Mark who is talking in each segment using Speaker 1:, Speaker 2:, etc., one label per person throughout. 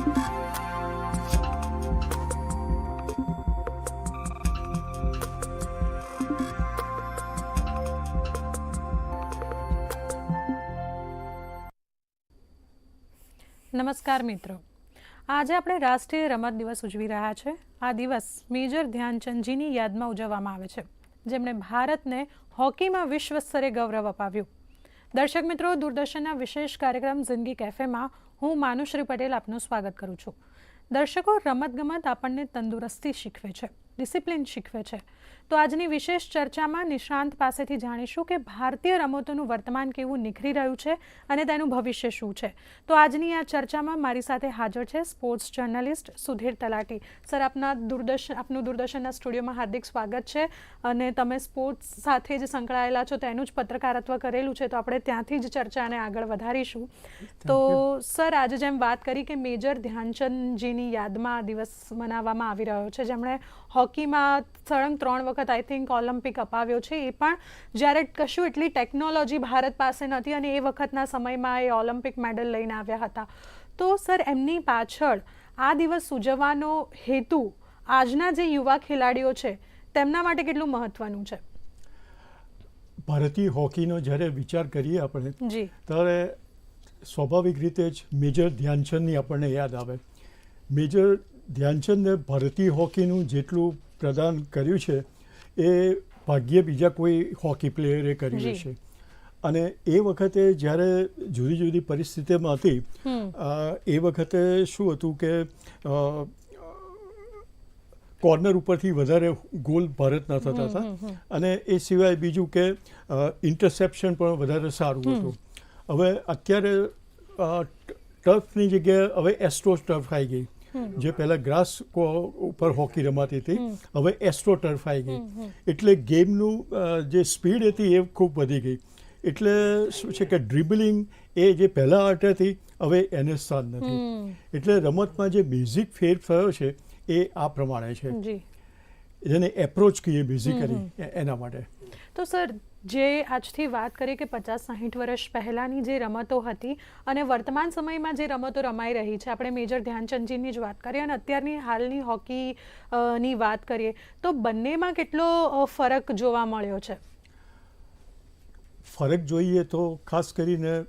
Speaker 1: નમસ્કાર મિત્રો. આજે આપણે રાષ્ટ્રીય રમત દિવસ ઉજવી રહ્યા છે. આ દિવસ મેજર ધ્યાનચંદજીની યાદમાં ઉજવવામાં આવે છે. જેમણે ભારતને હોકીમાં વિશ્વ સ્તરે ગૌરવ અપાવ્યું. દર્શક મિત્રો, દૂરદર્શનના વિશેષ કાર્યક્રમ જિંદગી કેફેમાં હું માનુશ્રી પટેલ આપનું સ્વાગત કરું છું. દર્શકો રમતગમત આપણને તંદુરસ્તી શીખવે છે, ડિસિપ્લિન શીખવે છે. તો આજની વિશેષ ચર્ચામાં નિશાંત પાસેથી જાણીશું કે ભારતીય રમતોનું વર્તમાન કેવું નીખરી રહ્યું છે અને તેનું ભવિષ્ય શું છે. તો આજની આ ચર્ચામાં મારી સાથે હાજર છે સ્પોર્ટ્સ જર્નલિસ્ટ સુધીર તલાટી. સર આપના દૂરદર્શન આપનું દૂરદર્શનના સ્ટુડિયોમાં હાર્દિક સ્વાગત છે અને તમે સ્પોર્ટ્સ સાથે જ સંકળાયેલા છો તેનું જ પત્રકારત્વ કરેલું છે તો આપણે ત્યાંથી જ ચર્ચાને આગળ વધારીશું. તો સર આજે જેમ વાત કરી કે મેજર ધ્યાનચંદજીની યાદમાં આ દિવસ મનાવવામાં આવી રહ્યો છે જેમણે હોકીમાં સળંગ ત્રણ વખત આઈ થિંક ઓલિમ્પિક અપાવ્યો છે એ પણ જ્યારે કશું એટલી ટેકનોલોજી ભારત પાસે નથી અને એ વખતના સમયમાં એ ઓલિમ્પિક મેડલ લઈને આવ્યા હતા. તો સર એમની પાછળ આ દિવસ ઉજવવાનો હેતુ આજના જે યુવા ખેલાડીઓ છે તેમના માટે કેટલું મહત્વનું છે?
Speaker 2: ભારતીય હોકીનો જ્યારે વિચાર કરીએ આપણે
Speaker 1: જી.
Speaker 2: ત્યારે સ્વાભાવિક રીતે જ મેજર ધ્યાનચંદની આપણને યાદ આવે. મેજર ધ્યાનચંદે ભારતીય હોકીનું જેટલું પ્રદાન કર્યું છે એ ભાગ્યે બીજા કોઈ હોકી પ્લેયરે
Speaker 1: કરી.
Speaker 2: છે અને એ વખતે જ્યારે જુદી જુદી પરિસ્થિતિમાં હતી એ વખતે શું હતું કે કોર્નર ઉપરથી વધારે ગોલ ભારતના થતા. હતા. અને એ સિવાય બીજું કે ઇન્ટરસેપ્શન પણ વધારે સારું હતું. હવે અત્યારે ટર્ફની જગ્યાએ હવે એસ્ટ્રો ટર્ફ આવી ગઈ. જે પહેલાં ગ્રાસ ઉપર હોકી રમાતી હતી હવે એસ્ટ્રો ટર્ફ આવી ગઈ એટલે ગેમનું જે સ્પીડ હતી એ ખૂબ વધી ગઈ. એટલે શું છે કે ડ્રિબલિંગ એ જે પહેલાં આર્ટ હતી હવે એને સ્થાન નથી. એટલે રમતમાં જે બેઝિક ફેર થયો છે એ આ પ્રમાણે છે. જેને એપ્રોચ કહીએ બેઝિકલી એના માટે.
Speaker 1: તો સર જે આજથી વાત કરીએ કે પચાસ સાહીઠ વર્ષ પહેલાંની જે રમતો હતી અને વર્તમાન સમયમાં જે રમતો રમાઈ રહી છે આપણે મેજર ધ્યાનચંદજીની જ વાત કરીએ અને અત્યારની હાલની હોકી ની વાત કરીએ તો બંનેમાં કેટલો ફરક જોવા મળ્યો છે
Speaker 2: ફરક જોઈએ તો ખાસ કરીને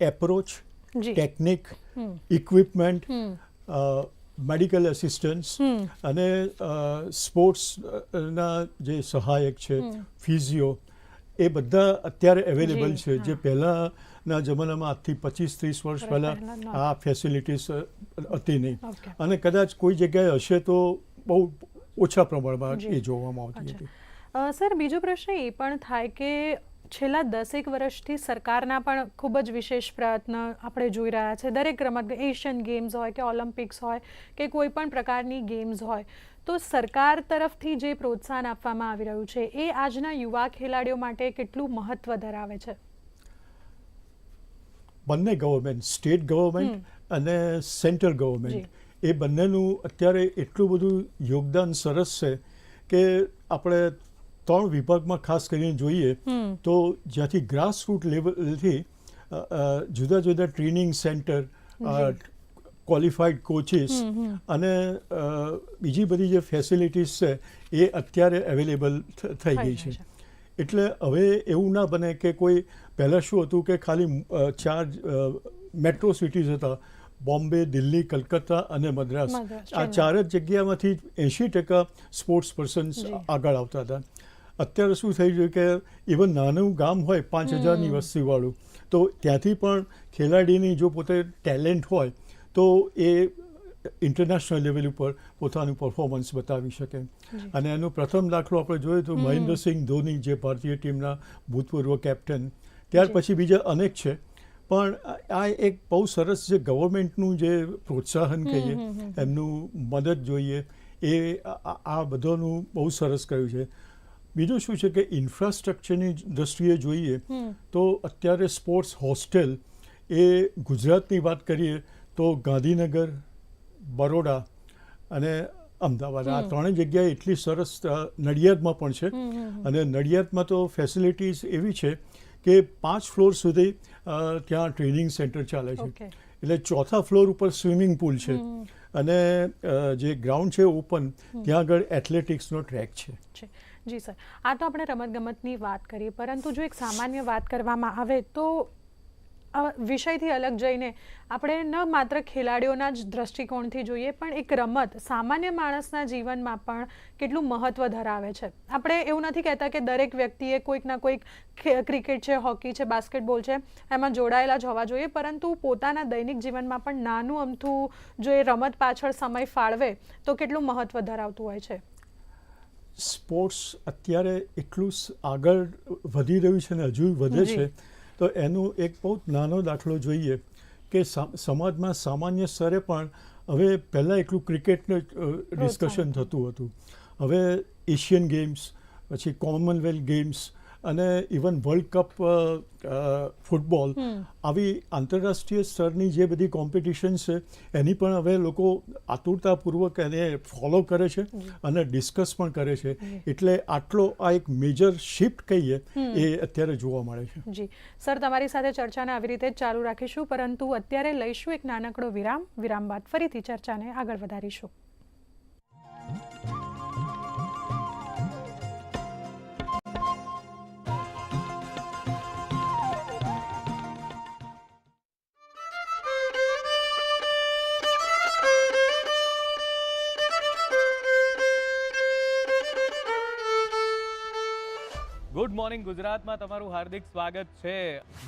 Speaker 1: approach
Speaker 2: technique
Speaker 1: equipment.
Speaker 2: Medical assistance
Speaker 1: hmm.
Speaker 2: અને સ્પોર્ટ્સના જે સહાયક છે ફિઝિયો એ બધા અત્યારે અવેલેબલ છે. જે પહેલાંના જમાનામાં આજથી પચીસ ત્રીસ વર્ષ પહેલાં આ ફેસિલિટીસ હતી નહીં. અને કદાચ કોઈ જગ્યાએ હશે તો બહુ ઓછા પ્રમાણમાં એ જોવામાં આવતી. હતી.
Speaker 1: સર બીજો પ્રશ્ન એ પણ થાય કે છેલ્લા દસેક વર્ષથી સરકારના પણ ખૂબ જ વિશેષ પ્રયત્ન આપણે જોઈ રહ્યા છે. દરેક રમત એશિયન ગેમ્સ હોય કે ઓલિમ્પિક્સ હોય કે કોઈ પણ પ્રકારની ગેમ્સ હોય તો સરકાર તરફથી જે પ્રોત્સાહન આપવામાં આવી રહ્યું છે એ આજના યુવા ખેલાડીઓ માટે કેટલું મહત્વ ધરાવે છે?
Speaker 2: બંને ગવર્મેન્ટ સ્ટેટ ગવર્મેન્ટ અને સેન્ટ્રલ ગવર્મેન્ટ એ બંનેનું અત્યારે એટલું બધું યોગદાન સરસ છે કે આપણે ત્રણ વિભાગમાં ખાસ કરીને જોઈએ તો જ્યાંથી ગ્રાસરૂટ લેવલથી જુદા જુદા ટ્રેનિંગ સેન્ટર ક્વોલિફાઈડ કોચિસ અને બીજી બધી જે ફેસિલિટીઝ છે એ અત્યારે અવેલેબલ થઈ ગઈ છે. એટલે હવે એવું ના બને કે કોઈ પહેલાં શું હતું કે ખાલી ચાર મેટ્રો સિટીઝ હતા. બોમ્બે દિલ્હી કલકત્તા અને મદ્રાસ.
Speaker 1: મદ્રાસ,
Speaker 2: આ ચાર જ જગ્યામાંથી એંશી ટકા સ્પોર્ટ્સ પર્સન્સ આગળ આવતા હતા. અત્યારે શું થઈ ગયું કે ઇવન નાનું ગામ હોય પાંચ હજારની વસ્તીવાળું તો ત્યાંથી પણ ખેલાડીની જો પોતે ટેલેન્ટ હોય તો એ ઇન્ટરનેશનલ લેવલ ઉપર પોતાનું પરફોર્મન્સ બતાવી શકે. અને એનો પ્રથમ દાખલો આપણે જોઈએ તો મહેન્દ્રસિંહ ધોની જે ભારતીય ટીમના ભૂતપૂર્વ કેપ્ટન ત્યાર પછી બીજા અનેક છે. પણ આ- એક બહુ સરસ જે ગવર્મેન્ટનું જે પ્રોત્સાહન કહીએ એમનું મદદ જોઈએ એ આ બધાનું બહુ સરસ કર્યું છે. બીજું શું છે કે ઇન્ફ્રાસ્ટ્રક્ચરની દ્રષ્ટિએ જોઈએ તો અત્યારે સ્પોર્ટ્સ હોસ્ટેલ એ ગુજરાતની વાત કરીએ તો ગાંધીનગર બરોડા અને અમદાવાદ. આ ત્રણેય જગ્યાએ એટલી સરસ નડિયાદમાં પણ છે. અને નડિયાદમાં તો ફેસિલિટીઝ એવી છે કે પાંચ ફ્લોર સુધી ત્યાં ટ્રેનિંગ સેન્ટર ચાલે છે. એટલે ચોથા ફ્લોર ઉપર સ્વિમિંગ પુલ છે. અને જે ગ્રાઉન્ડ છે ઓપન ત્યાં આગળ એથ્લેટિક્સનો ટ્રેક છે.
Speaker 1: જી સર. આ તો આપણે રમતગમતની વાત કરીએ પરંતુ જો એક સામાન્ય વાત કરવામાં આવે તો વિષયથી અલગ જઈને આપણે ન માત્ર ખેલાડીઓના જ દ્રષ્ટિકોણથી જોઈએ, પણ એક રમત સામાન્ય માણસના જીવનમાં પણ કેટલું મહત્ત્વ ધરાવે છે. આપણે એવું નથી કહેતા કે દરેક વ્યક્તિએ કોઈકના કોઈક ક્રિકેટ છે, હોકી છે, બાસ્કેટબોલ છે, એમાં જોડાયેલા જ હોવા જોઈએ, પરંતુ પોતાના દૈનિક જીવનમાં પણ નાનું અમથું જો એ રમત પાછળ સમય ફાળવે, તો કેટલું મહત્ત્વ ધરાવતું હોય છે.
Speaker 2: સ્પોર્ટ્સ અત્યારે એટલું આગળ વધી રહ્યું છે ને હજુ વધે છે તો એનું એક બહુ નાનો દાખલો જોઈએ કે સમાજમાં સામાન્ય સ્તરે પણ હવે પહેલાં એટલું ક્રિકેટનું ડિસ્કશન થતું હતું. હવે એશિયન ગેમ્સ પછી કોમનવેલ્થ ગેમ્સ અને ઇવન વર્લ્ડ કપ ફૂટબોલ આવી આંતરરાષ્ટ્રીય સ્તરની જે બધી કોમ્પિટિશન છે એની પણ હવે લોકો આતુરતાપૂર્વક એને ફોલો કરે છે અને ડિસ્કસ પણ કરે છે. એટલે આટલો આ એક મેજર શિફ્ટ કહીએ એ અત્યારે જોવા મળે છે.
Speaker 1: જી. સર તમારી સાથે ચર્ચાને આવી રીતે જ ચાલુ રાખીશું પરંતુ અત્યારે લઈશું એક નાનકડો વિરામ. વિરામ બાદ ફરીથી ચર્ચાને આગળ વધારીશું.
Speaker 3: મોર્નિંગ ગુજરાતમાં તમારું હાર્દિક સ્વાગત છે.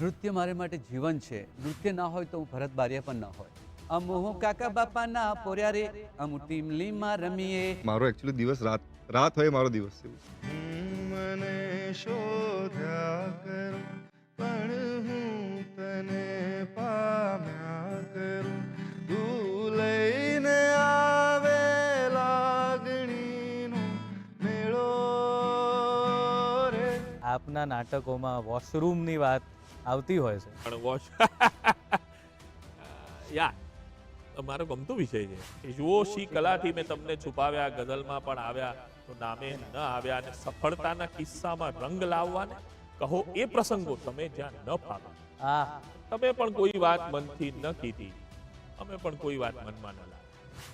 Speaker 4: નૃત્ય મારે માટે જીવન છે. નૃત્ય ના હોય તો હું ભરત બારિયા પણ ના હોય. અમુ કાકા કાકા બાપાના પોર્યા રે અમુ ટીમલીમાં રમીએ.
Speaker 5: મારો એક્ચ્યુઅલી દિવસ રાત રાત હોય મારો દિવસ છે.
Speaker 6: મને શોધ્યા કરું પણ હું તને પામ્યા કરું. તું
Speaker 3: આપના નાટકોમાં વોશરૂમની વાત આવતી હોય છે.
Speaker 7: પણ વોશ યા મારો ગમતો વિષય છે. કે જુઓ શી કલાથી મેં તમને છુપાવ્યા ગઝલમાં પણ આવ્યા તો નામે ન આવ્યા અને સફળતાના કિસ્સામાં રંગ લાવવાને કહો એ પ્રસંગો તમે જ્યાં ન ફાવા
Speaker 3: આ
Speaker 7: તમે પણ કોઈ વાત મનથી ન કીધી. અમે પણ કોઈ વાત મનમાં ન લાવી.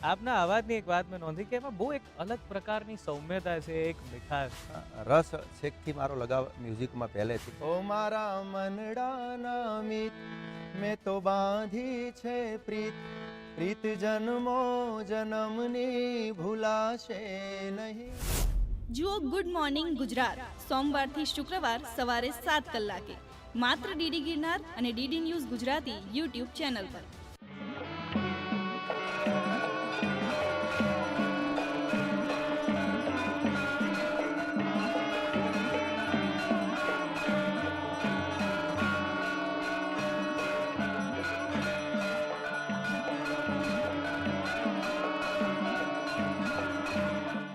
Speaker 3: આપના અવાજની એક વાત મેં નોંધી કે એમાં બહુ એક અલગ પ્રકારની સૌમ્યતા છે એક મીઠાશ.
Speaker 8: રસ છેકથી મારો લગાવ મ્યુઝિકમાં પહેલેથી.
Speaker 6: ઓ મારા મનડાના મિત મેં તો બાંધી છે પ્રીત. પ્રીત જન્મો જન્મની ભૂલાશે નહીં.
Speaker 9: જુઓ ગુડ મોર્નિંગ ગુજરાત. સોમવારથી શુક્રવાર સવારે સાત કલાકે. માત્ર ડીડી ગિરનાર અને DD News Gujarati YouTube channel પર.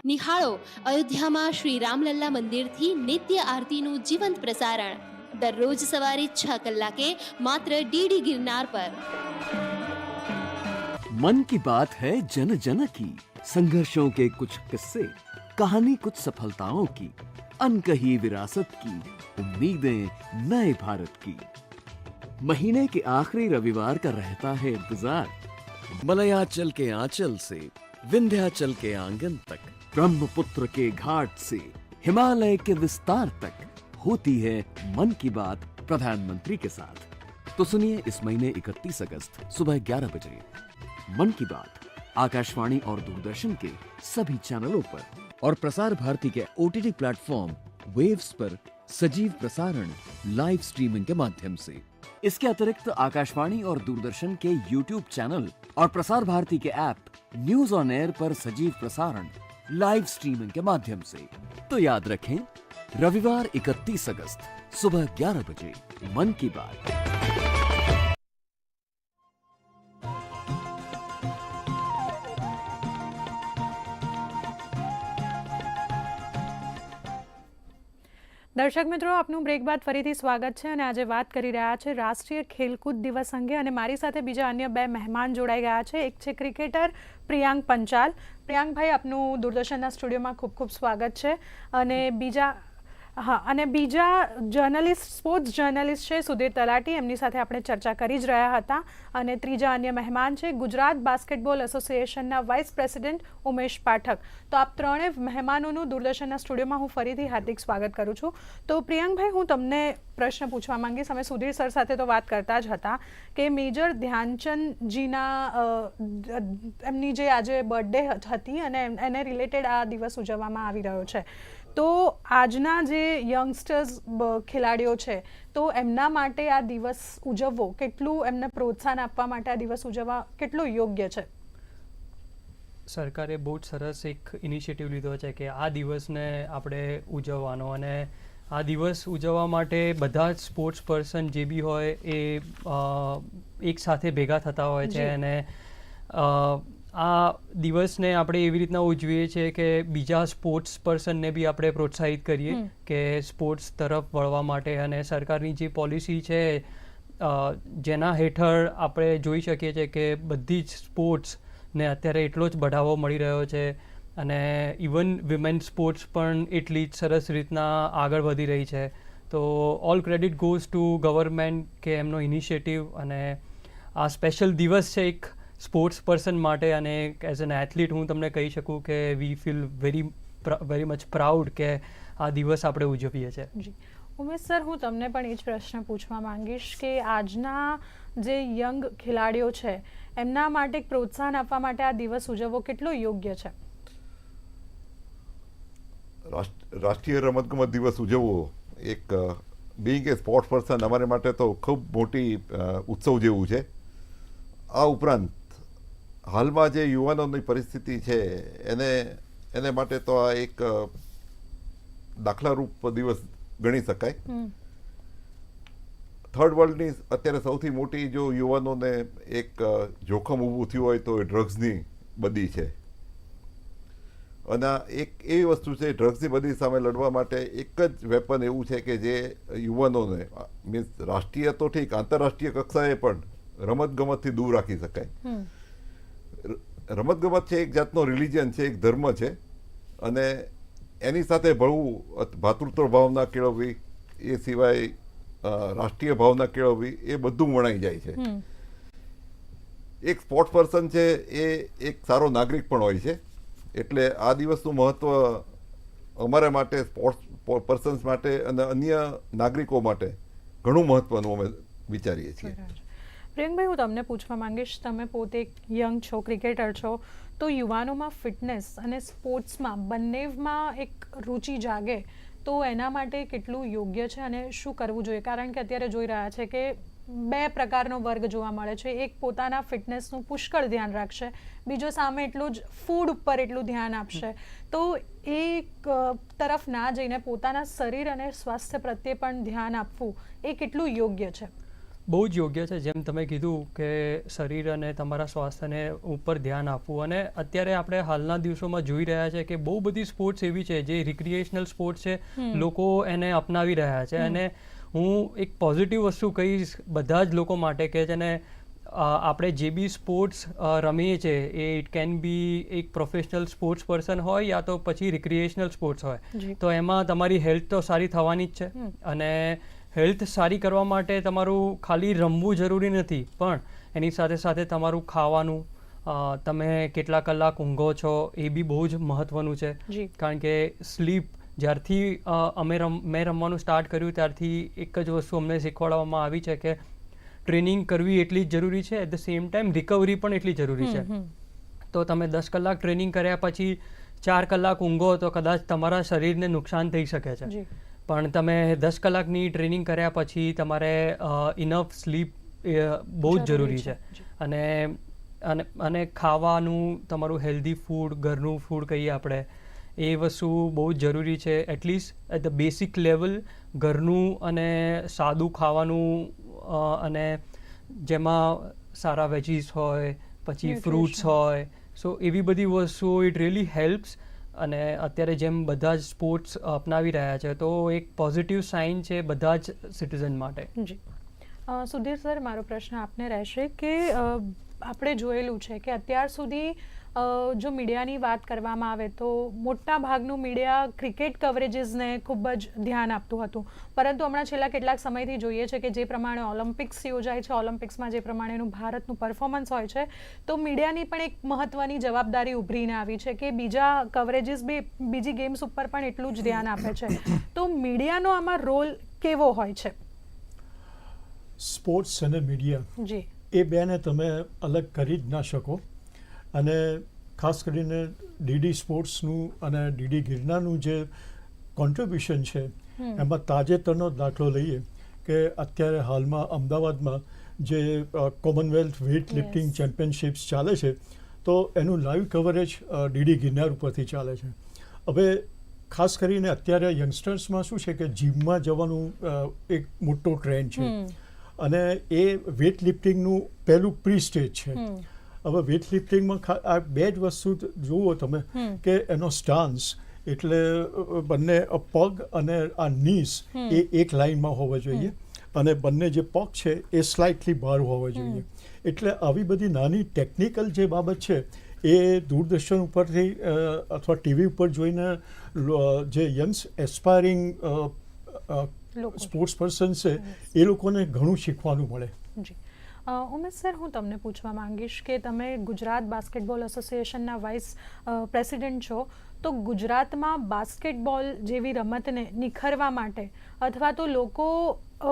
Speaker 10: નિહાળો અયોધ્યામાં શ્રી રામલલ્લા મંદિરથી નિત્ય આરતીનું જીવંત પ્રસારણ દરરોજ સવારે છ કલાકે માત્ર ડીડી ગિરનાર પર
Speaker 11: मन की बात है जन जन की संघर्षों के कुछ किस्से कहानी कुछ सफलताओं की अनकही विरासत की उम्मीदें नए भारत की महीने के आखिरी रविवार का रहता है इंतजार मलयाचल के आंचल से विंध्याचल के आंगन तक ब्रह्मपुत्र के घाट से हिमालय के विस्तार तक होती है मन की बात प्रधानमंत्री के साथ। तो सुनिए इस महीने 31 अगस्त सुबह 11 बजे। मन की बात, आकाशवाणी और दूरदर्शन के सभी चैनलों पर और प्रसार भारती के ओटीटी प्लेटफॉर्म वेव्स पर सजीव प्रसारण लाइव स्ट्रीमिंग के माध्यम से। इसके अतिरिक्त आकाशवाणी और दूरदर्शन के यूट्यूब चैनल और प्रसार भारती के ऐप न्यूज़ ऑन एयर पर सजीव प्रसारण लाइव स्ट्रीमिंग के माध्यम से तो याद रखें रविवार 31 अगस्त सुबह 11 बजे मन की बात
Speaker 1: દર્શક મિત્રો, આપનું બ્રેક બાદ ફરીથી સ્વાગત છે અને આજે વાત કરી રહ્યા છે રાષ્ટ્રીય ખેલકૂદ દિવસ અંગે અને મારી સાથે બીજા અન્ય બે મહેમાન જોડાઈ ગયા છે. એક છે ક્રિકેટર પ્રિયાંક પંચાલ. પ્રિયાંકભાઈ, આપનું દૂરદર્શનના સ્ટુડિયોમાં ખૂબ ખૂબ સ્વાગત છે અને બીજા હા, અને બીજા જર્નલિસ્ટ સ્પોર્ટ્સ જર્નલિસ્ટ છે સુધીર તલાટી, એમની સાથે આપણે ચર્ચા કરી જ રહ્યા હતા. અને ત્રીજા અન્ય મહેમાન છે, ગુજરાત બાસ્કેટબોલ એસોસિએશનના વાઇસ પ્રેસિડેન્ટ ઉમેશ પાઠક. તો આપ ત્રણેય મહેમાનોનું દૂરદર્શનના સ્ટુડિયોમાં હું ફરીથી હાર્દિક સ્વાગત કરું છું. તો પ્રિયંકભાઈ, હું તમને પ્રશ્ન પૂછવા માંગીશ. અમે સુધીર સર સાથે તો વાત કરતા જ હતા કે મેજર ધ્યાનચંદજીના એમની જે આજે બર્થડે હતી અને એને રિલેટેડ આ દિવસ ઉજવવામાં આવી રહ્યો છે. તો આજના જે યંગસ્ટર્સ ખેલાડીઓ છે તો એમના માટે આ દિવસ ઉજવવો કેટલું એમને પ્રોત્સાહન આપવા માટે આ દિવસ ઉજવવા કેટલો યોગ્ય છે
Speaker 12: સરકારે બહુ જ સરસ એક ઇનિશિયેટિવ લીધો છે કે આ દિવસને આપણે ઉજવવાનો અને આ દિવસ ઉજવવા માટે બધા જ સ્પોર્ટ્સ પર્સન જે બી હોય એ એકસાથે એક સાથે ભેગા થતા હોય છે. અને આ દિવસને આપણે એવી રીતના ઉજવીએ છીએ કે બીજા સ્પોર્ટ્સ પર્સનને બી આપણે પ્રોત્સાહિત કરીએ કે સ્પોર્ટ્સ તરફ વળવા માટે અને સરકારની જે પોલિસી છે જેના હેઠળ આપણે જોઈ શકીએ છીએ કે બધી જ સ્પોર્ટ્સને અત્યારે એટલો જ બઢાવો મળી રહ્યો છે અને ઇવન વિમેન સ્પોર્ટ્સ પણ એટલી જ સરસ રીતના આગળ વધી રહી છે. તો all credit goes to government કે એમનો ઇનિશિયેટિવ અને આ સ્પેશિયલ દિવસ છે એક સ્પોર્ટ્સ પર્સન માટે અને એઝ એન એથ્લીટ હું તમને કહી શકું કે we feel very very much proud કે આ દિવસ આપણે ઉજવીએ છીએ.
Speaker 1: ઉમેશ સર હું તમને પણ એ જ પ્રશ્ન પૂછવા માંગીશ કે આજના જે યંગ ખેલાડીઓ છે એમના માટે પ્રોત્સાહન આપવા માટે આ દિવસ ઉજવવો કેટલો યોગ્ય છે?
Speaker 13: રાષ્ટ્ર- રાષ્ટ્રીય રમતગમત દિવસ ઉજવવો એક બિંગ એ સ્પોર્ટ્સ પર્સન અમારે માટે તો ખૂબ મોટી ઉત્સવ જેવું છે. આ ઉપરાંત હાલમાં જે યુવાનોની પરિસ્થિતિ છે એને એને માટે તો આ એક દાખલારૂપ દિવસ ગણી શકાય. થર્ડ વર્લ્ડની અત્યારે સૌથી મોટી જો યુવાનોને એક જોખમ ઊભું થયું હોય તો એ ડ્રગ્સની બદી છે. અને એક એવી વસ્તુ છે ડ્રગ્સની બદી સામે લડવા માટે એક જ વેપન એવું છે કે જે યુવાનોને મીન્સ રાષ્ટ્રીય તો ઠીક આંતરરાષ્ટ્રીય કક્ષાએ પણ રમતગમતથી દૂર રાખી શકાય. રમતગમત છે એક જાતનો રિલિજન છે એક ધર્મ છે. અને એની સાથે ભળવું ભાતૃત્વ ભાવના કેળવવી એ સિવાય રાષ્ટ્રીય ભાવના કેળવવી એ બધું વણાઈ જાય છે. એક સ્પોર્ટ્સ પર્સન છે એ એક સારો નાગરિક પણ હોય છે. એટલે આ દિવસનું મહત્વ અમારા માટે સ્પોર્ટ્સ પર્સન્સ માટે અને અન્ય નાગરિકો માટે ઘણું મહત્ત્વનું અમે વિચારીએ છીએ.
Speaker 1: પ્રિયંકભાઈ, હું તમને પૂછવા માંગીશ, તમે પોતે એક યંગ છો, ક્રિકેટર છો, તો યુવાનોમાં ફિટનેસ અને સ્પોર્ટ્સમાં બંનેમાં એક રુચિ જાગે, તો એના માટે કેટલું યોગ્ય છે અને શું કરવું જોઈએ? કારણ કે અત્યારે જોઈ રહ્યા છે કે બે પ્રકારનો વર્ગ જોવા મળે છે. એક પોતાના ફિટનેસનું પુષ્કળ ધ્યાન રાખશે, બીજો સામે એટલું જ ફૂડ ઉપર એટલું ધ્યાન આપશે. તો એ તરફ ના જઈને પોતાના શરીર અને સ્વાસ્થ્ય પ્રત્યે પણ ધ્યાન આપવું એ કેટલું યોગ્ય છે?
Speaker 12: બહુ જ યોગ્ય છે. જેમ તમે કીધું કે શરીર અને તમારા સ્વાસ્થ્યને ઉપર ધ્યાન આપવું. અને અત્યારે આપણે હાલના દિવસોમાં જોઈ રહ્યા છે કે બહુ બધી સ્પોર્ટ્સ એવી છે જે રિક્રિએશનલ સ્પોર્ટ્સ છે. લોકો એને અપનાવી રહ્યા છે. અને હું એક પોઝિટિવ વસ્તુ કહીશ બધા જ લોકો માટે કે જેને આપણે જે બી સ્પોર્ટ્સ રમીએ છીએ એ ઇટ કેન બી એક પ્રોફેશનલ સ્પોર્ટ્સ પર્સન હોય યા તો પછી રિક્રિએશનલ સ્પોર્ટ્સ હોય. તો એમાં તમારી હેલ્થ તો સારી થવાની જ છે. અને હેલ્થ સારી કરવા માટે તમારું ખાલી રમવું જરૂરી નથી પણ એની સાથે સાથે તમારું ખાવાનું તમે કેટલા કલાક ઊંઘો છો એ બી બહુ જ મહત્વનું છે. કારણ કે સ્લીપ જ્યારથી અમે રમ મેં રમવાનું સ્ટાર્ટ કર્યું ત્યારથી એક જ વસ્તુ અમને શીખવાડવામાં આવી છે કે ટ્રેનિંગ કરવી એટલી જ જરૂરી છે at the same time recovery પણ એટલી જરૂરી છે. તો તમે દસ કલાક ટ્રેનિંગ કર્યા પછી ચાર કલાક ઊંઘો તો કદાચ તમારા શરીરને નુકસાન થઈ શકે છે. પણ તમે દસ કલાકની ટ્રેનિંગ કર્યા પછી તમારે ઇનફ સ્લીપ બહુ જ જરૂરી છે. અને અને અને ખાવાનું તમારું હેલ્ધી ફૂડ ઘરનું ફૂડ કહીએ આપણે એ વસ્તુ બહુ જ જરૂરી છે. At least at the basic level ઘરનું અને સાદું ખાવાનું અને જેમાં સારા વેજીસ હોય પછી ફ્રૂટ્સ હોય સો એવી બધી વસ્તુઓ ઇટ રિયલી હેલ્પ્સ અને અત્યારે જેમ બધા જ સ્પોર્ટ્સ અપનાવી રહ્યા છે, તો એક પોઝિટિવ સાઇન છે બધા જ સિટીઝન માટે.
Speaker 1: જી. સુધીર સર, મારો પ્રશ્ન આપને રહેશે કે આપણે જોયેલું છે કે અત્યાર સુધી જો મીડિયાની વાત કરવામાં આવે તો મોટા ભાગનું મીડિયા ક્રિકેટ કવરેજીસને ખૂબ જ ધ્યાન આપતું હતું. પરંતુ હમણાં છેલ્લા કેટલાક સમયથી જોઈએ છે કે જે પ્રમાણે ઓલિમ્પિક્સ યોજાય છે ઓલિમ્પિક્સમાં જે પ્રમાણેનું ભારતનું પરફોર્મન્સ હોય છે તો મીડિયાની પણ એક મહત્ત્વની જવાબદારી ઉભરીને આવી છે કે બીજા કવરેજીસ બી બીજી ગેમ્સ ઉપર પણ એટલું જ ધ્યાન આપે છે. તો મીડિયાનો આમાં રોલ કેવો હોય છે?
Speaker 2: સ્પોર્ટ્સ અને મીડિયા
Speaker 1: જી.
Speaker 2: એ બેને તમે અલગ કરી જ ના શકો. અને ખાસ કરીને ડીડી સ્પોર્ટ્સનું અને ડીડી ગિરનારનું જે કોન્ટ્રીબ્યુશન છે એમાં તાજેતરનો દાખલો લઈએ કે અત્યારે હાલમાં અમદાવાદમાં જે કોમનવેલ્થ વેઇટ લિફ્ટિંગ. ચેમ્પિયનશિપ્સ ચાલે છે તો એનું લાઈવ કવરેજ ડીડી ગિરનાર ઉપરથી ચાલે છે. હવે ખાસ કરીને અત્યારે યંગસ્ટર્સમાં શું છે કે જીમમાં જવાનું એક મોટો ટ્રેન્ડ છે. અને એ વેઇટ લિફ્ટિંગનું પહેલું પ્રી સ્ટેજ છે હવે વેઇટ લિફ્ટિંગમાં આ બે જ વસ્તુ જુઓ તમે કે એનો સ્ટાન્સ એટલે બંને પગ અને આ નીસ એ એક લાઈનમાં હોવા જોઈએ અને બંને જે પગ છે એ સ્લાઇટલી બહાર હોવા જોઈએ. એટલે આવી બધી નાની ટેકનિકલ જે બાબત છે એ દૂરદર્શન ઉપરથી અથવા ટીવી ઉપર જોઈને જે યંગ્સ એસ્પાયરિંગ સ્પોર્ટ્સ પર્સન છે એ લોકોને ઘણું શીખવાનું મળે.
Speaker 1: ઉમેશ સર હું તમને પૂછવા માંગીશ કે તમે ગુજરાત બાસ્કેટબોલ એસોસિએશનના વાઇસ પ્રેસિડેન્ટ છો. તો ગુજરાતમાં બાસ્કેટબોલ જેવી રમતને નિખરવા માટે અથવા તો લોકો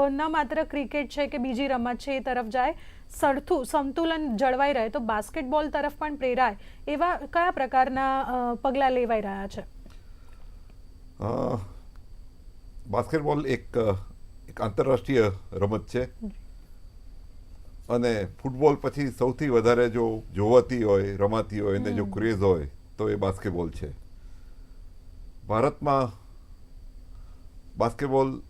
Speaker 1: ન માત્ર ક્રિકેટ છે કે બીજી રમત છે એ તરફ જાય સરથું સંતુલન જળવાઈ રહે તો બાસ્કેટબોલ તરફ પણ પ્રેરાય એવા કયા પ્રકારના પગલાં લેવાઈ રહ્યા છે?
Speaker 13: બાસ્કેટબોલ એક એક આંતરરાષ્ટ્રીય રમત છે. અને ફૂટબોલ પછી સૌથી વધારે જો જોવાતી હોય રમાતી હોય અને જો ક્રેઝ હોય તો એ બાસ્કેટબોલ છે. ભારતમાં બાસ્કેટબોલ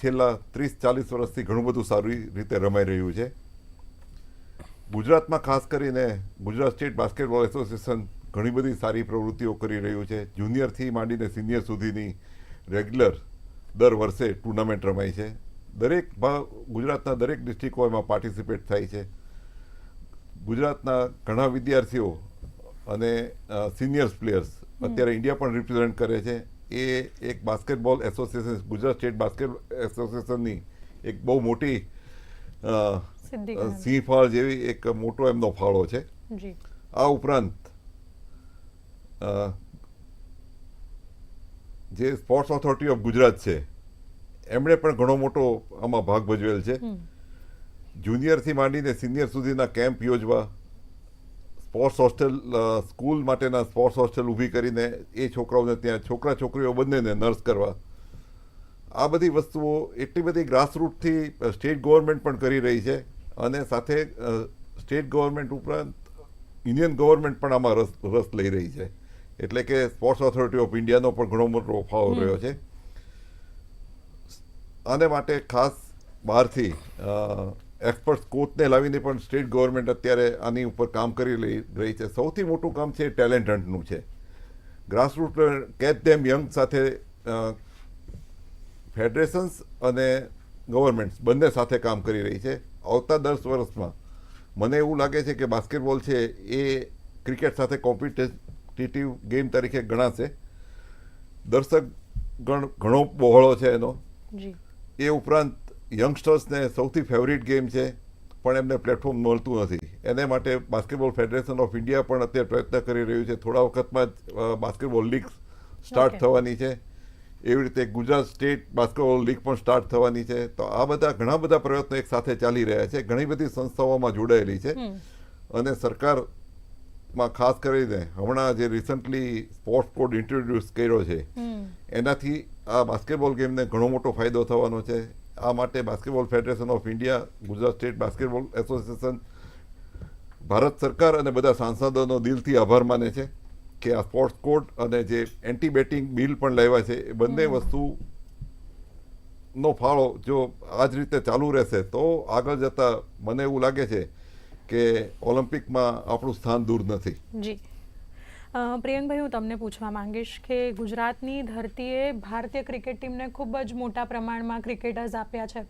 Speaker 13: છેલ્લા ત્રીસ ચાલીસ વર્ષથી ઘણું બધું સારી રીતે રમાઈ રહ્યું છે. ગુજરાતમાં ખાસ કરીને ગુજરાત સ્ટેટ બાસ્કેટબોલ એસોસિએશન ઘણી બધી સારી પ્રવૃત્તિઓ કરી રહ્યું છે. જુનિયરથી માંડીને સિનિયર સુધીની રેગ્યુલર દર વર્ષે ટુર્નામેન્ટ રમાય છે. દરેક ગુજરાતના દરેક ડિસ્ટ્રિક્ટો એમાં પાર્ટિસિપેટ થાય છે. ગુજરાતના ઘણા વિદ્યાર્થીઓ અને સિનિયર્સ પ્લેયર્સ અત્યારે ઇન્ડિયા પણ રિપ્રેઝેન્ટ કરે છે. એ એક basketball association Gujarat state basket એસોસિએશનની એક બહુ મોટી સિંહ ફાળ જેવી એક મોટો એમનો ફાળો છે. આ ઉપરાંત જે સ્પોર્ટ્સ ઓથોરિટી ઓફ ગુજરાત છે એમણે પણ ઘણો મોટો આમાં ભાગ ભજવેલ છે. જુનિયરથી માંડીને સિનિયર સુધીના કેમ્પ યોજવા સ્પોર્ટ્સ હોસ્ટેલ સ્કૂલ માટેના સ્પોર્ટ્સ હોસ્ટેલ ઊભી કરીને એ છોકરાઓને ત્યાં છોકરા છોકરીઓ બંનેને નર્સ કરવા. આ બધી વસ્તુઓ એટલી બધી ગ્રાસરૂટથી સ્ટેટ ગવર્મેન્ટ પણ કરી રહી છે અને સાથે સ્ટેટ ગવર્મેન્ટ ઉપરાંત ઇન્ડિયન ગવર્મેન્ટ પણ આમાં રસ રસ લઈ રહી છે. એટલે કે સ્પોર્ટ્સ ઓથોરિટી ઓફ ઇન્ડિયાનો પણ ઘણો મોટો ફાળો રહ્યો છે. આને માટે ખાસ બહારથી એક્સપર્ટ કોચને લાવીને પણ સ્ટેટ ગવર્મેન્ટ અત્યારે આની ઉપર કામ કરી રહી છે. સૌથી મોટું કામ છે ટેલેન્ટ હન્ટનું છે. ગ્રાસરૂટ કેચ ધેમ યંગ સાથે ફેડરેશન્સ અને ગવર્મેન્ટ્સ બંને સાથે કામ કરી રહી છે. આવતા દસ વર્ષમાં મને એવું લાગે છે કે બાસ્કેટબોલ છે એ ક્રિકેટ સાથે કોમ્પિટેટિવ ગેમ તરીકે ગણાશે. દર્શક ગણ ઘણો બહોળો છે એનો.
Speaker 1: જી.
Speaker 13: એ ઉપરાંત યંગસ્ટર્સને સૌથી ફેવરિટ ગેમ છે પણ એમને પ્લેટફોર્મ મળતું નથી. એને માટે બાસ્કેટબોલ ફેડરેશન ઓફ ઇન્ડિયા પણ અત્યારે પ્રયત્ન કરી રહ્યું છે. થોડા વખતમાં જ બાસ્કેટબોલ લીગ સ્ટાર્ટ થવાની છે. એવી રીતે ગુજરાત સ્ટેટ બાસ્કેટબોલ લીગ પણ સ્ટાર્ટ થવાની છે. તો આ બધા ઘણા બધા પ્રયત્નો એક સાથે ચાલી રહ્યા છે. ઘણી બધી સંસ્થાઓમાં જોડાયેલી છે. અને સરકારમાં ખાસ કરીને હમણાં જે રિસન્ટલી સ્પોર્ટ્સ કોડ ઇન્ટ્રોડ્યુસ કર્યો છે એનાથી આ બાસ્કેટબોલ ગેમને ઘણો મોટો ફાયદો થવાનો છે. આ માટે basketball federation of India Gujarat state basketball association Bharat સરકાર અને બધા સાંસદોનો દિલથી આભાર માને છે કે આ સ્પોર્ટ્સ કોડ અને જે એન્ટી બેટિંગ બિલ પણ લાવ્યા છે એ બંને વસ્તુ નો ફાળો જો આ જ રીતે ચાલુ રહેશે તો આગળ જતા મને એવું લાગે છે કે ઓલિમ્પિકમાં આપણું સ્થાન દૂર નથી.
Speaker 1: જી. પ્રિયંકભાઈ, હું તમને પૂછવા માંગીશ કે ગુજરાતની ધરતીએ ભારતીય ક્રિકેટ ટીમને ખૂબ જ મોટા પ્રમાણમાં ક્રિકેટર્સ આપ્યા છે.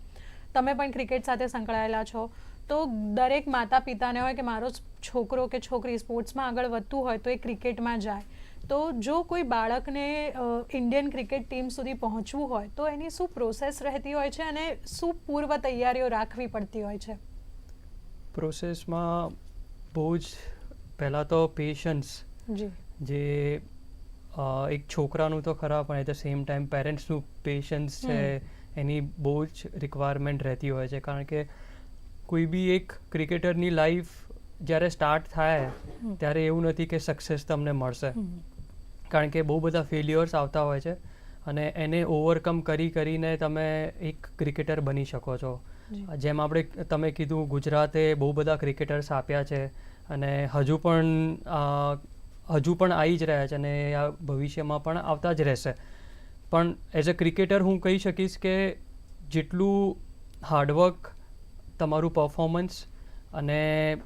Speaker 1: તમે પણ ક્રિકેટ સાથે સંકળાયેલા છો. તો દરેક માતા પિતાને હોય કે મારો છોકરો કે છોકરી સ્પોર્ટ્સમાં આગળ વધતું હોય તો એ ક્રિકેટમાં જાય. તો જો કોઈ બાળકને ઇન્ડિયન ક્રિકેટ ટીમ સુધી પહોંચવું હોય તો એની શું પ્રોસેસ રહેતી હોય છે અને શું પૂર્વ તૈયારીઓ રાખવી પડતી હોય છે?
Speaker 12: પ્રોસેસમાં બહુ જ પહેલાં તો પેશન્સ
Speaker 1: જી.
Speaker 12: એક છોકરાનું તો ખરા પણ એટ ધ સેમ ટાઈમ પેરેન્ટ્સનું પેશન્સ છે એની બહુ જ રિક્વાયરમેન્ટ રહેતી હોય છે. કારણ કે કોઈ બી એક ક્રિકેટરની લાઈફ જ્યારે સ્ટાર્ટ થાય ત્યારે એવું નથી કે સક્સેસ તમને મળશે. કારણ કે બહુ બધા ફેલ્યુઅર્સ આવતા હોય છે અને એને ઓવરકમ કરી કરીને તમે એક ક્રિકેટર બની શકો છો. જેમ આપણે તમે કીધું ગુજરાતે બહુ બધા ક્રિકેટર્સ આપ્યા છે અને હજુ પણ હજુ પણ આવી જ રહ્યા છે અને આ ભવિષ્યમાં પણ આવતા જ રહેશે. પણ એઝ અ ક્રિકેટર હું કહી શકીશ કે જેટલું હાર્ડવર્ક તમારું પરફોર્મન્સ અને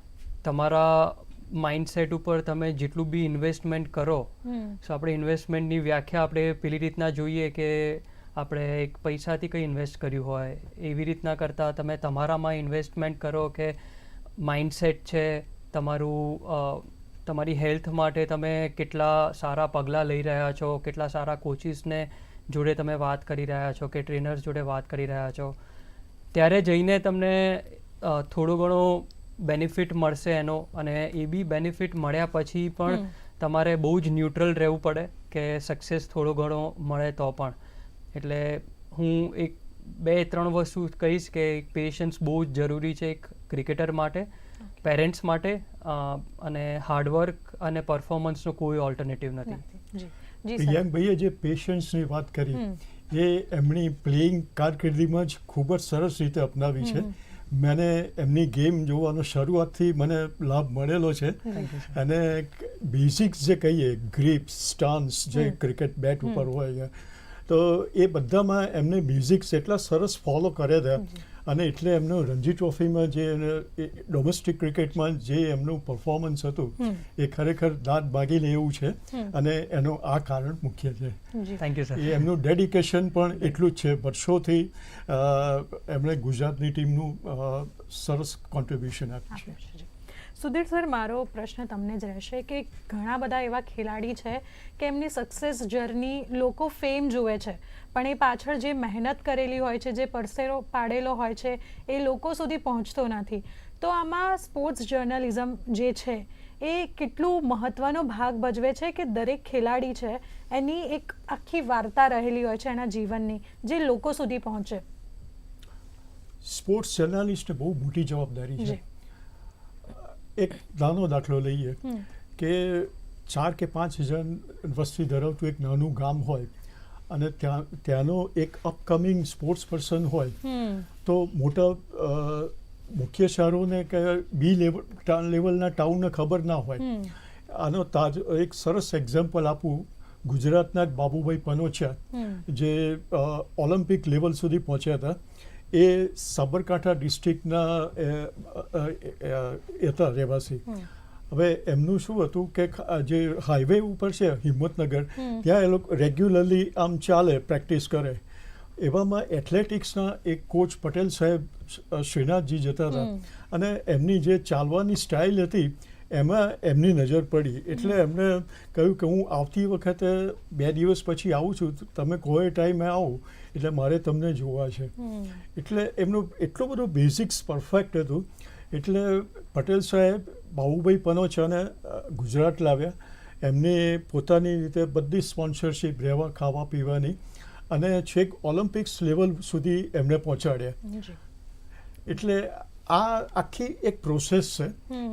Speaker 12: તમારા માઇન્ડસેટ ઉપર તમે જેટલું બી ઇન્વેસ્ટમેન્ટ કરો સો આપણે ઇન્વેસ્ટમેન્ટની વ્યાખ્યા આપણે પેલી રીતના જોઈએ કે આપણે એક પૈસાથી કંઈ ઇન્વેસ્ટ કર્યું હોય એવી રીતના કરતાં તમે તમારામાં ઇન્વેસ્ટમેન્ટ કરો કે માઇન્ડસેટ છે તમારું તમારી હેલ્થ માટે તમે કેટલા સારા પગલાં લઈ રહ્યા છો? કેટલા સારા કોચિસને જોડે તમે વાત કરી રહ્યા છો? કે ટ્રેનર્સ જોડે વાત કરી રહ્યા છો? ત્યારે જઈને તમને થોડો ઘણો બેનિફિટ મળશે એનો અને એ બી બેનિફિટ મળ્યા પછી પણ તમારે બહુ જ ન્યુટ્રલ રહેવું પડે કે સક્સેસ થોડો ઘણો મળે તો પણ. એટલે હું એક બે ત્રણ વસ્તુ કહીશ કે પેશન્સ બહુ જ જરૂરી છે એક ક્રિકેટર માટે પેરેન્ટ્સ માટે અને હાર્ડવર્ક અને પરફોર્મન્સનો કોઈ ઓલ્ટરનેટિવ નથી.
Speaker 1: જી.
Speaker 2: ભાઈએ જે પેશન્સની વાત કરી એ એમની પ્લેઇંગ કારકિર્દીમાં જ ખૂબ જ સરસ રીતે અપનાવી છે. મને એમની ગેમ જોવાનો શરૂઆતથી મને લાભ મળેલો છે. અને બેઝિક્સ જે કહીએ ગ્રીપ્સ સ્ટાન્સ જે ક્રિકેટ બેટ ઉપર હોય તો એ બધામાં એમને બેઝિક્સ એટલા સરસ ફોલો કરે હતા. અને એટલે એમનું રણજી ટ્રોફીમાં જે ડોમેસ્ટિક ક્રિકેટમાં જે એમનું પરફોર્મન્સ હતું એ ખરેખર દાંત ભાગી લે એવું છે. અને એનું આ કારણ મુખ્ય છે.
Speaker 12: થેન્ક યુ સર
Speaker 2: એમનું ડેડિકેશન પણ એટલું જ છે. વર્ષોથી એમણે ગુજરાતની ટીમનું સરસ કોન્ટ્રીબ્યુશન આપ્યું છે.
Speaker 1: આપ્યું છે સુધીર સર મારો પ્રશ્ન તમને જ રહેશે કે ઘણા બધા એવા ખેલાડી છે કે એમની સક્સેસ જર્ની લોકો ફેમ જુએ છે. પણ એ પાછળ જે મહેનત કરેલી હોય છે જે પરસેરો પાડેલો હોય છે એ લોકો સુધી પહોંચતો નથી. તો આમાં સ્પોર્ટ્સ જર્નલિઝમ જે છે એ કેટલું મહત્વનો ભાગ ભજવે છે કે દરેક ખેલાડી છે એની એક આખી વાર્તા રહેલી હોય છે એના જીવનની જે લોકો સુધી પહોંચે?
Speaker 2: સ્પોર્ટ્સ જર્નાલિસ્ટ બહુ મોટી જવાબદારી છે. એક નાનો દાખલો લઈએ કે ચાર કે પાંચ હજાર વસ્તી ધરાવતું એક નાનું ગામ હોય અને ત્યાં ત્યાંનો એક અપકમિંગ સ્પોર્ટ્સ પર્સન હોય તો મોટા મુખ્ય શહેરોને કે બી લેવલ લેવલના ટાઉનને ખબર ના હોય. આનો તાજ એક સરસ એક્ઝામ્પલ આપું. ગુજરાતના જ બાબુભાઈ પનોચિયા જે ઓલિમ્પિક લેવલ સુધી પહોંચ્યા હતા. એ સાબરકાંઠા ડિસ્ટ્રિક્ટના હતા રહેવાસી. હવે એમનું શું હતું કે જે હાઈવે ઉપર છે હિંમતનગર ત્યાં એ લોકો રેગ્યુલરલી આમ ચાલે પ્રેક્ટિસ કરે. એવામાં એથ્લેટિક્સના એક કોચ પટેલ સાહેબ શ્રીનાથજી જતા હતા. અને એમની જે ચાલવાની સ્ટાઇલ હતી એમાં એમની નજર પડી. એટલે એમને કહ્યું કે હું આવતી વખતે બે દિવસ પછી આવું છું તમે કોઈ ટાઈમે આવો એટલે મારે તમને જોવા છે. એટલે એમનું એટલું બધું બેઝિક્સ પરફેક્ટ હતું. એટલે પટેલ સાહેબ બાહુભાઈ પનોચાને ગુજરાત લાવ્યા. એમને પોતાની રીતે બધી સ્પોન્સરશિપ રહેવા ખાવા પીવાની અને છેક ઓલિમ્પિક્સ લેવલ સુધી એમને પહોંચાડ્યા. એટલે આ આખી એક પ્રોસેસ છે.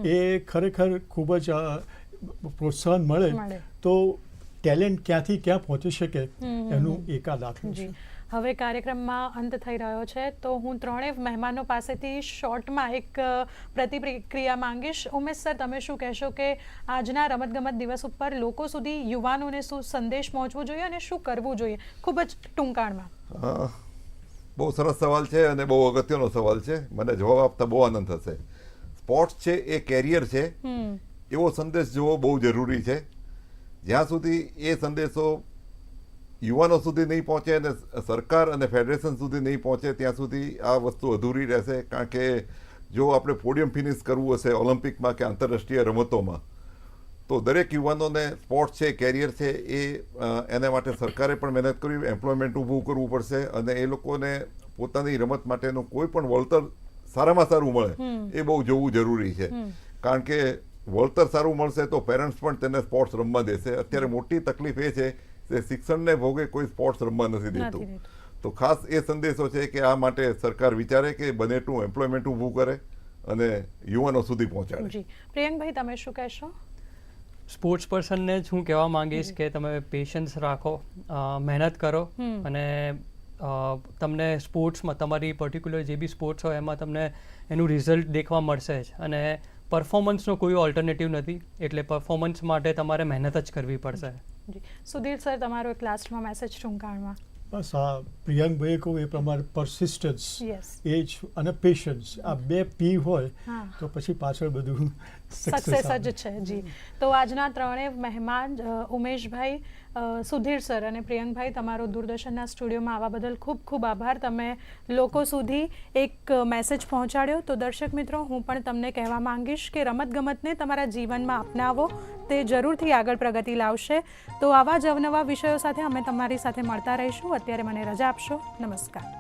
Speaker 2: એ ખરેખર ખૂબ જ પ્રોત્સાહન મળે. તો ટેલેન્ટ ક્યાંથી ક્યાં પહોંચી શકે એનું એકાદ દાખલું છે.
Speaker 1: હવે કાર્યક્રમમાં અંત થઈ રહ્યો છે તો હું ત્રણેય મહેમાનો પાસેથી શોર્ટમાં એક પ્રતિક્રિયા માંગીશ. ઉમેશ સર તમે શું કહેશો કે આજના રમતગમત દિવસ ઉપર લોકો સુધી યુવાનોને શું સંદેશ પહોંચવો જોઈએ અને શું કરવું જોઈએ? ખૂબ જ ટૂંકાણમાં.
Speaker 13: બહુ સરસ સવાલ છે અને બહુ અગત્યનો સવાલ છે. મને જવાબ આપતા બહુ આનંદ થશે. સ્પોર્ટ્સ છે એ કેરિયર છે. એવો સંદેશ જોવો બહુ જરૂરી છે. જ્યાં સુધી એ સંદેશો યુવાનો સુધી નહીં પહોંચે અને સરકાર અને ફેડરેશન સુધી નહીં પહોંચે ત્યાં સુધી આ વસ્તુ અધૂરી રહેશે. કારણ કે જો આપણે પોડિયમ ફિનિશ કરવું હશે ઓલિમ્પિકમાં કે આંતરરાષ્ટ્રીય રમતોમાં તો દરેક યુવાનોને સ્પોર્ટ છે કેરિયર છે એ એના માટે સરકારે પણ મહેનત કરવી એમ્પ્લોયમેન્ટ ઊભું કરવું પડશે અને એ લોકોને પોતાની રમત માટેનું કોઈ પણ વળતર સારામાં સારું મળે એ બહુ જોવું જરૂરી છે. કારણ કે વળતર સારું મળશે તો પેરેન્ટ્સ પણ તેને સ્પોર્ટ્સ રમવા દેશે. અત્યારે મોટી તકલીફ એ છે કે શિક્ષણને ભોગે કોઈ સ્પોર્ટ્સ રમવા નથી દેતું. તો ખાસ એ સંદેશો છે કે આ માટે સરકાર વિચારે કે બને એટલું એમ્પ્લોયમેન્ટ ઊભું કરે અને યુવાનો સુધી પહોંચાડે.
Speaker 1: જી. પ્રિયંકભાઈ તમે શું કહેશો?
Speaker 12: સ્પોર્ટ્સ પર્સનને જ હું કહેવા માંગીશ કે તમે પેશન્સ રાખો મહેનત કરો અને તમને સ્પોર્ટ્સમાં તમારી પર્ટિક્યુલર જે બી સ્પોર્ટ્સ હોય એમાં તમને એનું રિઝલ્ટ દેખવા મળશે જ. અને પરફોર્મન્સનો કોઈ ઓલ્ટરનેટિવ નથી. એટલે પરફોર્મન્સ માટે તમારે મહેનત જ કરવી પડશે.
Speaker 1: સુધીર સર તમારો એક લાસ્ટમાં મેસેજ ટૂંકાણમાં
Speaker 2: બસ આ પ્રિયાંકભાઈએ કહું એ પ્રમાણે પરસિસ્ટન્સ
Speaker 1: યસ
Speaker 2: એ જ અને પેશન્સ આ બે પી હોય તો પછી પાછળ બધું
Speaker 1: સક્સેસ જ છે જી. તો આજના ત્રણેય મહેમાન ઉમેશભાઈ સુધીર સર અને પ્રિયંકભાઈ, તમારો દૂરદર્શનના સ્ટુડિયોમાં આવવા બદલ ખૂબ ખૂબ આભાર. તમે લોકો સુધી એક મેસેજ પહોંચાડ્યો. તો દર્શક મિત્રો, હું પણ તમને કહેવા માંગીશ કે રમતગમતને તમારા જીવનમાં અપનાવો. તે જરૂરથી આગળ પ્રગતિ લાવશે. તો આવા જ અવનવા વિષયો સાથે અમે તમારી સાથે મળતા રહીશું. અત્યારે મને રજા આપશો. નમસ્કાર.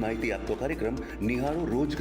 Speaker 11: સંબંધિત માહિતી આપતો કાર્યક્રમ નિહાળો રોજગાર